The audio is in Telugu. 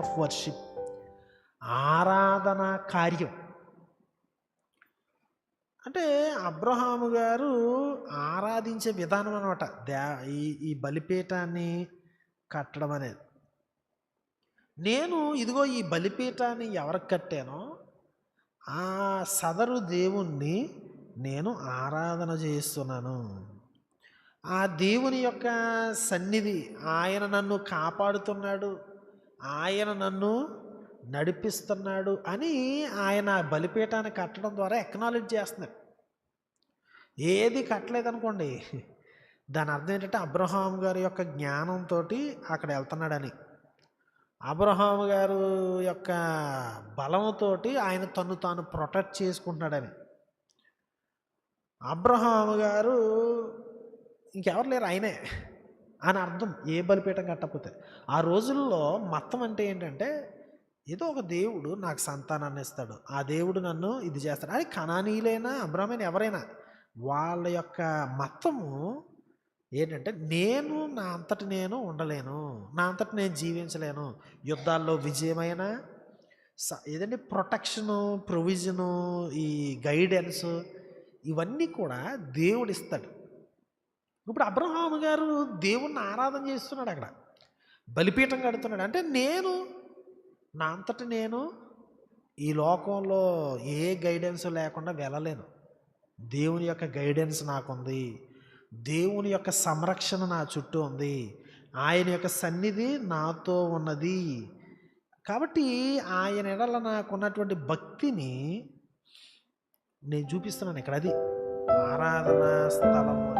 ఆఫ్ వర్షిప్ ఆరాధన కార్యం అంటే అబ్రహాము గారు ఆరాధించే విధానం అనమాట దే ఈ ఈ బలిపీఠాన్ని కట్టడం అనేది నేను ఇదిగో ఈ బలిపీఠాన్ని ఎవరికి కట్టానో ఆ సదరు దేవుణ్ణి నేను ఆరాధన చేస్తున్నాను ఆ దేవుని యొక్క సన్నిధి ఆయన నన్ను కాపాడుతున్నాడు ఆయన నన్ను నడిపిస్తున్నాడు అని ఆయన బలిపీఠాన్ని కట్టడం ద్వారా ఎక్నాలెడ్జ్ చేస్తున్నాడు. ఏది కట్టలేదనుకోండి దాని అర్థం ఏంటంటే అబ్రహాం గారి యొక్క జ్ఞానంతో అక్కడ వెళ్తున్నాడని. అబ్రహాం గారు యొక్క బలంతోటి ఆయన తను తాను ప్రొటెక్ట్ చేసుకుంటున్నాడని. అబ్రహాం గారు ఇంకెవరు లేరు ఆయనే. అని అర్థం. ఏ బలిపీఠం కట్టకపోతే. ఆ రోజుల్లో మతం అంటే ఏంటంటే ఏదో ఒక దేవుడు నాకు సంతానాన్ని ఇస్తాడు. ఆ దేవుడు నన్ను ఇది చేస్తాడు. అది కణానీయులైనా అబ్రహమైన ఎవరైనా వాళ్ళ యొక్క మతము ఏంటంటే నేను నా అంతటి నేను ఉండలేను. నా అంతటి నేను జీవించలేను. యుద్ధాల్లో విజయమైన స- ఏదంటే ప్రొటెక్షను ప్రొవిజను ఈ గైడెన్స్ ఇవన్నీ కూడా దేవుడు ఇస్తాడు. ఇప్పుడు అబ్రహాము గారు దేవుణ్ణి ఆరాధన చేస్తున్నాడు అక్కడ. బలిపీఠం కడుతున్నాడు. అంటే నేను నా అంతటి నేను ఈ లోకంలో ఏ గైడెన్స్ లేకుండా వెళ్ళలేను. దేవుని యొక్క గైడెన్స్ నాకుంది. దేవుని యొక్క సంరక్షణ నా చుట్టూ ఉంది. ఆయన యొక్క సన్నిధి నాతో ఉన్నది. కాబట్టి ఆయన ఎడల నాకున్నటువంటి భక్తిని నేను చూపిస్తున్నాను ఇక్కడ. అది ఆరాధన స్థలం